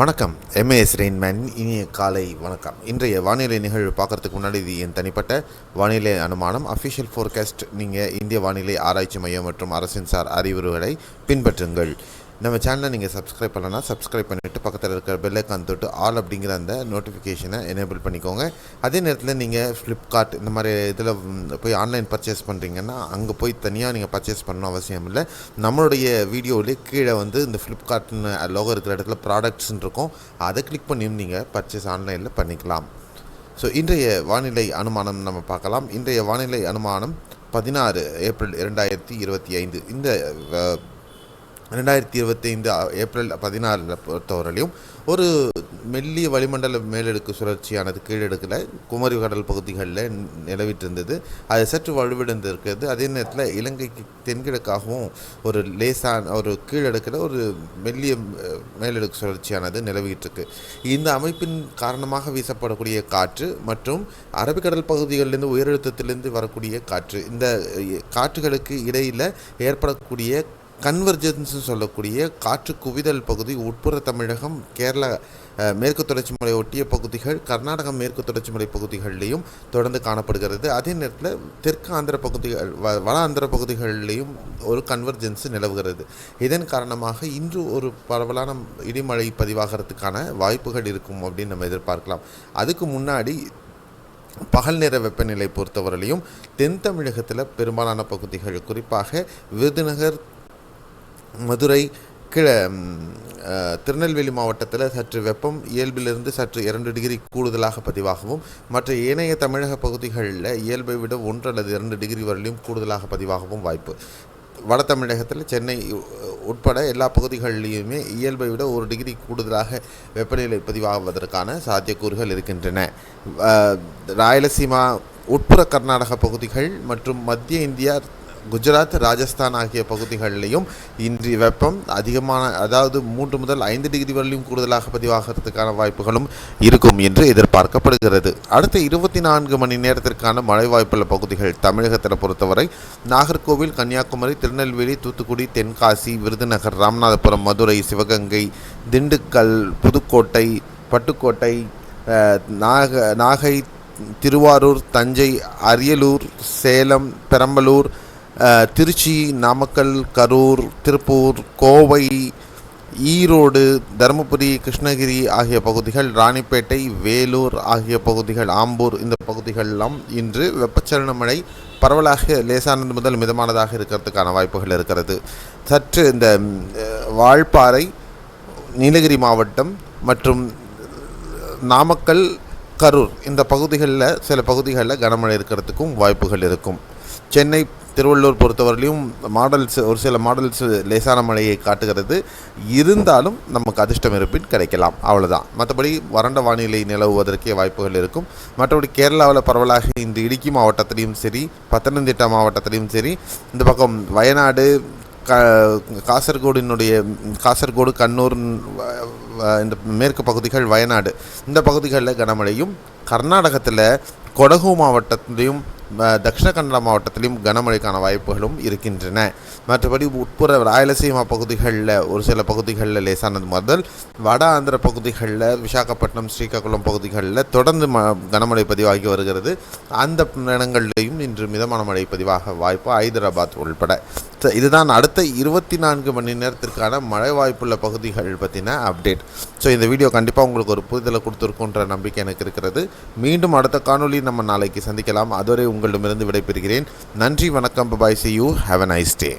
வணக்கம். MAS Rainman இனிய காலை வணக்கம். இன்றைய வானிலை நிகழ்வு பார்க்கறதுக்கு முன்னாடி இது என் தனிப்பட்ட வானிலை அனுமானம். அஃபிஷியல் ஃபோர்காஸ்ட் நீங்கள் இந்திய வானிலை ஆராய்ச்சி மையம் மற்றும் அரசின் சார் அறிவுரைகளை பின்பற்றுங்கள். நம்ம சேனலை நீங்கள் சப்ஸ்கிரைப் பண்ணலன்னா சப்ஸ்கிரைப் பண்ணிவிட்டு பக்கத்தில் இருக்கிற பெல்லைக்கான் தொட்டு ஆல் அப்படிங்கிற அந்த நோட்டிஃபிகேஷனை எனேபிள் பண்ணிக்கோங்க. அதே நேரத்தில் நீங்கள் ஃப்ளிப்கார்ட் இந்த மாதிரி இதில் போய் ஆன்லைன் பர்ச்சேஸ் பண்ணுறீங்கன்னா அங்கே போய் தனியாக நீங்கள் பர்ச்சேஸ் பண்ணணும் அவசியம் இல்லை. நம்மளுடைய வீடியோவிலே கீழே வந்து இந்த ஃப்ளிப்கார்ட்னு லோகோ இருக்கிற இடத்துல ப்ராடக்ட்ஸ்ன்னு இருக்கும். அதை கிளிக் பண்ணியும் நீங்கள் பர்ச்சேஸ் ஆன்லைனில் பண்ணிக்கலாம். ஸோ இன்றைய வானிலை அனுமானம் நம்ம பார்க்கலாம். இன்றைய வானிலை அனுமானம் பதினாறு ஏப்ரல் இரண்டாயிரத்தி இருபத்தி ஐந்து. இந்த ரெண்டாயிரத்தி இருபத்தைந்து ஏப்ரல் பதினாறில் பொறுத்தவரையிலும் ஒரு மெல்லிய வளிமண்டல மேலடுக்கு சுழற்சியானது கீழடுக்கில் குமரி கடல் பகுதிகளில் நிலவிட்டு இருந்தது அது சற்று வலுவிழந்திருக்கிறது. அதே நேரத்தில் இலங்கைக்கு தென்கிழக்காகவும் ஒரு லேசான ஒரு கீழடுக்கில் ஒரு மெல்லிய மேலடுக்கு சுழற்சியானது நிலவிட்டு இருக்கு இந்த அமைப்பின் காரணமாக வீசப்படக்கூடிய காற்று மற்றும் அரபிக்கடல் பகுதிகளிலிருந்து உயரழுத்தத்திலிருந்து வரக்கூடிய காற்று இந்த காற்றுகளுக்கு இடையில் ஏற்படக்கூடிய கன்வர்ஜென்ஸ்னு சொல்லக்கூடிய காற்று குவிதல் பகுதி உட்புற தமிழகம் கேரளா மேற்கு தொடர்ச்சி மலை ஒட்டிய பகுதிகள் கர்நாடகம் மேற்கு தொடர்ச்சி மலை பகுதிகளிலையும் தொடர்ந்து காணப்படுகிறது. அதே நேரத்தில் தெற்கு ஆந்திர பகுதிகள் வ வட ஆந்திர பகுதிகளிலையும் ஒரு கன்வர்ஜென்ஸ் நிலவுகிறது. இதன் காரணமாக இன்று ஒரு பரவலான இடிமழை பதிவாகிறதுக்கான வாய்ப்புகள் இருக்கும் அப்படின்னு நம்ம எதிர்பார்க்கலாம். அதுக்கு முன்னாடி பகல் நேர வெப்பநிலை பொறுத்தவரையிலையும் தென் தமிழகத்தில் பெரும்பாலான பகுதிகள் குறிப்பாக விருதுநகர் மதுரை கிழ திருநெல்வேலி மாவட்டத்தில் சற்று வெப்பம் இயல்பிலிருந்து சற்று இரண்டு டிகிரி கூடுதலாக பதிவாகவும் மற்ற ஏனைய தமிழக பகுதிகளில் இயல்பை விட ஒன்று அல்லது இரண்டு டிகிரி வரையிலும் கூடுதலாக பதிவாகவும் வாய்ப்பு. வட தமிழகத்தில் சென்னை உட்பட எல்லா பகுதிகளிலையுமே இயல்பை விட ஒரு டிகிரி கூடுதலாக வெப்பநிலை பதிவாகுவதற்கான சாத்தியக்கூறுகள் இருக்கின்றன. ராயலசீமா உட்புற கர்நாடக பகுதிகள் மற்றும் மத்திய இந்தியா குஜராத் ராஜஸ்தான் ஆகிய பகுதிகளிலையும் இன்று வெப்பம் அதிகமான அதாவது மூன்று முதல் ஐந்து டிகிரி வரையிலும் கூடுதலாக பதிவாகிறதுக்கான வாய்ப்புகளும் இருக்கும் என்று எதிர்பார்க்கப்படுகிறது. அடுத்த இருபத்தி நான்கு மணி நேரத்திற்கான மழை வாய்ப்புள்ள பகுதிகள் தமிழகத்தில் பொறுத்தவரை நாகர்கோவில் கன்னியாகுமரி திருநெல்வேலி தூத்துக்குடி தென்காசி விருதுநகர் ராமநாதபுரம் மதுரை சிவகங்கை திண்டுக்கல் புதுக்கோட்டை பட்டுக்கோட்டை நாக நாகை திருவாரூர் தஞ்சை அரியலூர் சேலம் பெரம்பலூர் திருச்சி நாமக்கல் கரூர் திருப்பூர் கோவை ஈரோடு தருமபுரி கிருஷ்ணகிரி ஆகிய பகுதிகள் ராணிப்பேட்டை வேலூர் ஆகிய பகுதிகள் ஆம்பூர் இந்த பகுதிகளெல்லாம் இன்று வெப்பச்சலன மழை பரவலாக லேசானது முதல் மிதமானதாக இருக்கிறதுக்கான வாய்ப்புகள் இருக்கிறது. சற்று இந்த ம், வால்பாறை நீலகிரி மாவட்டம் மற்றும் நாமக்கல் கரூர் இந்த பகுதிகளில் சில பகுதிகளில் கனமழை இருக்கிறதுக்கும் வாய்ப்புகள் இருக்கும். சென்னை திருவள்ளூர் பொறுத்தவரையிலும் மாடல்ஸ் ஒரு சில மாடல்ஸ் லேசான மழையை காட்டுகிறது. இருந்தாலும் நமக்கு அதிர்ஷ்டம் இருப்பின் கிடைக்கலாம். அவ்வளோதான் மற்றபடி வறண்ட வானிலை நிலவுவதற்கே வாய்ப்புகள் இருக்கும். மற்றபடி கேரளாவில் பரவலாக இந்த இடுக்கி மாவட்டத்திலையும் சரி பத்தனந்திட்டா மாவட்டத்திலையும் சரி இந்த பக்கம் வயநாடு க காசர்கோடினுடைய காசர்கோடு கண்ணூர் இந்த மேற்கு பகுதிகள் வயநாடு இந்த பகுதிகளில் கனமழையும் கர்நாடகத்தில் கொடகு மாவட்டத்திலையும் தக்ஷிண கன்னட மாவட்டத்திலையும் கனமழைக்கான வாய்ப்புகளும் இருக்கின்றன. மற்றபடி உட்புற ராயலசீமா பகுதிகளில் ஒரு சில பகுதிகளில் லேசானது முதல் வட ஆந்திர பகுதிகளில் விசாகப்பட்டினம் ஸ்ரீகாக்குளம் பகுதிகளில் தொடர்ந்து ம கனமழை பதிவாகி வருகிறது. அந்த இடங்களிலையும் இன்று மிதமான மழை பதிவாக வாய்ப்பு ஹைதராபாத் உள்பட. இதுதான் அடுத்த இருபத்தி நான்கு மணி நேரத்திற்கான மழை வாய்ப்புள்ள பகுதிகள் பற்றின அப்டேட். ஸோ இந்த வீடியோ கண்டிப்பாக உங்களுக்கு ஒரு புரிதலை கொடுத்துருக்குன்ற நம்பிக்கை எனக்கு இருக்கிறது. மீண்டும் அடுத்த காணொலி நம்ம நாளைக்கு சந்திக்கலாம். அதுவரை உங்களிடமிருந்து விடைபெறுகிறேன். நன்றி வணக்கம். Bye see you have a nice day